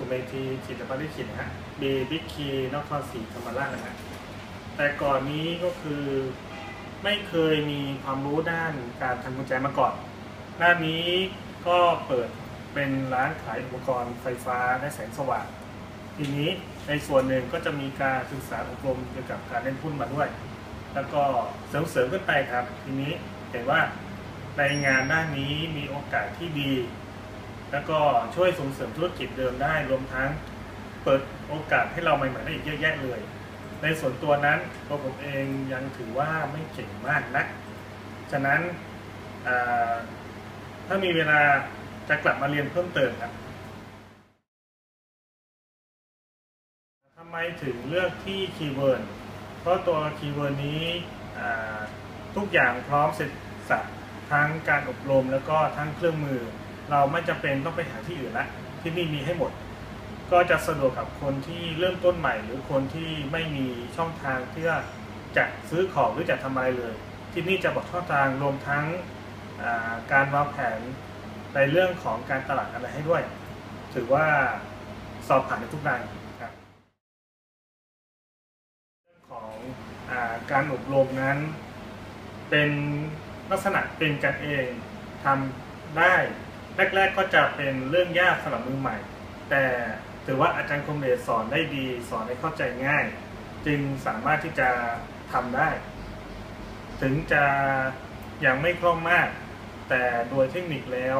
สุเมธีจิตรปริขิตนะฮะบีบิ๊กคีนครศรีธรรมราชนะฮะแต่ก่อนนี้ก็คือไม่เคยมีความรู้ด้านการทำกุญแจมาก่อนหน้านี้ก็เปิดเป็นร้านขายอุปกรณ์ไฟฟ้าและแสงสว่าง ทีนี้ในส่วนหนึ่งก็จะมีการศึกษาอบรมเกี่ยวกับการเล่นหุ้นมาด้วย แล้วก็เสริมๆขึ้นไปครับ ทีนี้เห็นว่าในงานด้านนี้มีโอกาสที่ดี แล้วก็ช่วยส่งเสริมธุรกิจเดิมได้รวมทั้งเปิดโอกาสให้เราใหม่ๆได้อีกเยอะแยะเลย ในส่วนตัวนั้นตัวผมเองยังถือว่าไม่เก่งมากนักฉะนั้นถ้ามีเวลาจะกลับมาเรียนเพิ่มเติมครับทำไมถึงเลือกที่คีย์เวิร์ดเพราะตัวคีย์เวิร์ดนี้ทุกอย่างพร้อมเสร็จสับทั้งการอบรมแล้วก็ทั้งเครื่องมือ เราไม่จำเป็นต้องไปหาที่อื่นละที่นี่มีให้หมด ก็จะสะดวกกับคนที่เริ่มต้นใหม่ หรือคนที่ไม่มีช่องทางที่จะซื้อของหรือจะทำอะไรเลย ที่นี่จะบอกช่องทางรวมทั้งาการวางแผนในเรื่องของการตลาดอะไรให้ด้วย ถือว่าสอบผ่านในทุกด้านครับเรื่องของอาการอบรมนั้น เป็นลักษณะเป็นกันเองทำได้ แรก ๆ ก็จะเป็นเรื่องยากสำหรับมือใหม่ แต่ถือว่าอาจารย์คมเดชสอนได้ดีสอนให้เข้าใจง่าย จึงสามารถที่จะทำได้ ถึงจะยังไม่คล่องมาก แต่โดยเทคนิคแล้ว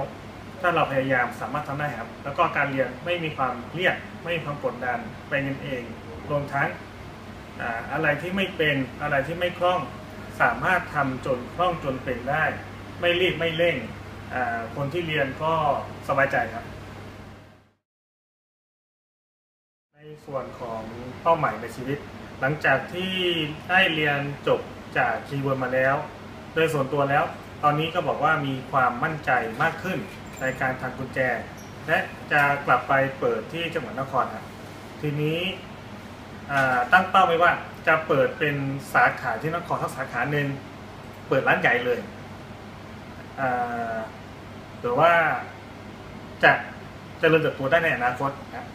ถ้าเราพยายามสามารถทำได้ครับ แล้วก็การเรียนไม่มีความเครียดไม่มีความกดดันไปเงินเองรวมทั้งอะไรที่ไม่เป็นอะไรที่ไม่คล่อง สามารถทำจนคล่องจนเป็นได้ ไม่รีบไม่เร่ง คนที่เรียนก็สบายใจครับ ในส่วนของเป้าหมายในชีวิต หลังจากที่ได้เรียนจบจากคีย์เวิร์ดมาแล้ว โดยส่วนตัวแล้ว ตอนนี้ก็บอกว่ามีความมั่นใจมากขึ้นในการทำกุญแจ และจะกลับไปเปิดที่จังหวัดนครครับทีนี้ตั้งเป้าไว้ว่าจะเปิดเป็นสาขาที่นครทั้งสาขาหนึ่งเปิดร้านใหญ่เลยอ่า หรือว่าจะจะเจริญเติบโตได้ในอนาคตนะ